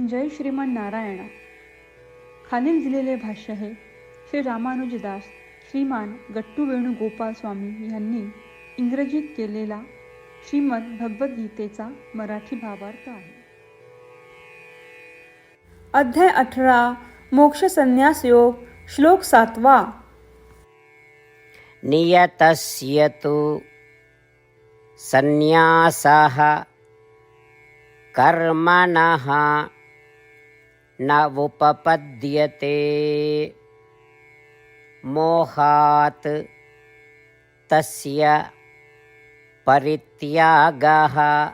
जय श्रीमान नारायणा. खालील दिलेले भाष्य हे श्री रामानुजदास श्रीमान गट्टू वेणुगोपाल स्वामी यांनी इंग्रजीत केलेला श्रीमद भगवद्गीतेचा मराठी भावार्थ आहे. अध्याय अठरा मोक्ष संन्यास योग श्लोक सातवा. नियतस्य तु संन्यासः कर्मणः नावुपपद्यते मोहात् तस्य परित्यागः।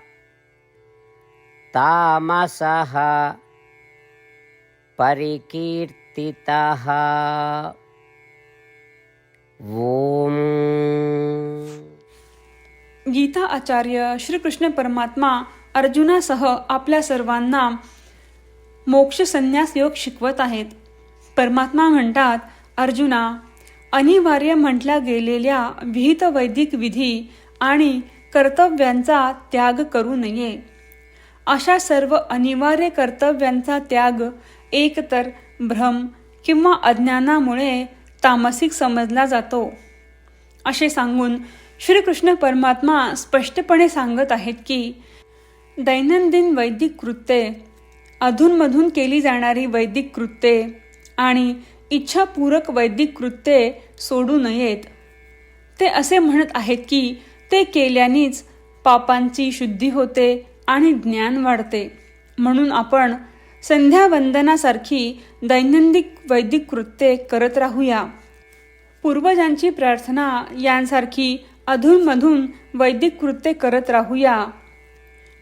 तामसः परिकीर्तितः। ॐ। गीता आचार्य श्रीकृष्ण परमात्मा अर्जुनासह आपल्या सर्वांना मोक्ष संन्यास योग शिकवत आहेत. परमात्मा म्हणतात अर्जुना अनिवार्य म्हटल्या गेलेल्या विहित वैदिक विधी आणि कर्तव्यांचा त्याग करू नये. अशा सर्व अनिवार्य कर्तव्यांचा त्याग एकतर भ्रम किंवा अज्ञानामुळे तामसिक समजला जातो. असे सांगून श्रीकृष्ण परमात्मा स्पष्टपणे सांगत आहेत की दैनंदिन वैदिक कृत्ये अधूनमधून केली जाणारी वैदिक कृत्ये आणि इच्छापूरक वैदिक कृत्ये सोडू नयेत. ते असे म्हणत आहेत की ते केल्यानेच पापांची शुद्धी होते आणि ज्ञान वाढते. म्हणून आपण संध्यावंदनासारखी दैनंदिन वैदिक कृत्ये करत राहूया. पूर्वजांची प्रार्थना यांसारखी अधूनमधून वैदिक कृत्ये करत राहूया.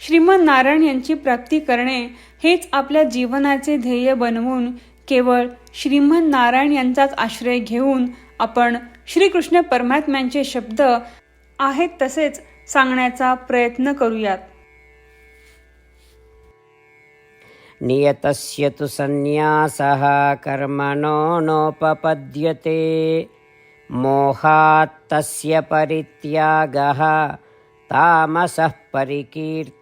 श्रीमंत नारायण यांची प्राप्ती करणे हेच आपल्या जीवनाचे ध्येय बनवून केवळ श्रीमंत नारायण यांचाच आश्रय घेऊन आपण श्रीकृष्ण परमात्म्यांचे शब्द आहेत तसेच सांगण्याचा प्रयत्न करूयात. नियतस्य तु संन्यासः कर्मणो नोपपद्यते। मोहात् तस्य परित्यागः तामसः परिकीर्त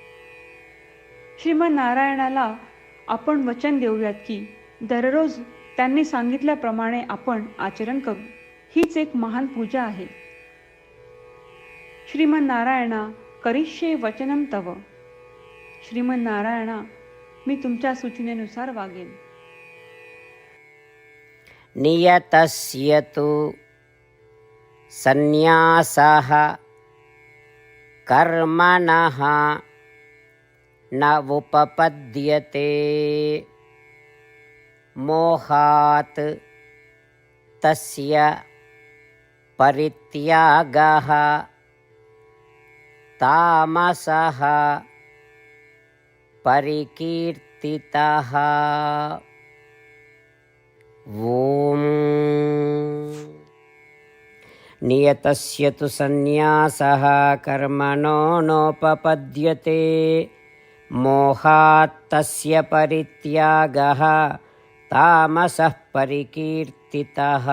श्रीमनारायणाला आपण वचन देऊयात की दररोज त्यांनी सांगितल्याप्रमाणे आपण आचरण करू. हीच एक महान पूजा आहे. श्रीमन नारायणा करिष्ये वचनम तव. श्रीमन नारायणा मी तुमच्या सूचनेनुसार वागेन. नियतस्य तु संन्यासः कर्मणः न उपपद्यते मोहात् तस्य परित्यागः तामसः परिकीर्तितः ॐ नियतस्य तु सन्न्यासः कर्मणो नोपपद्यते मोहात् तस्य परित्यागः तामसः परिकीर्तितः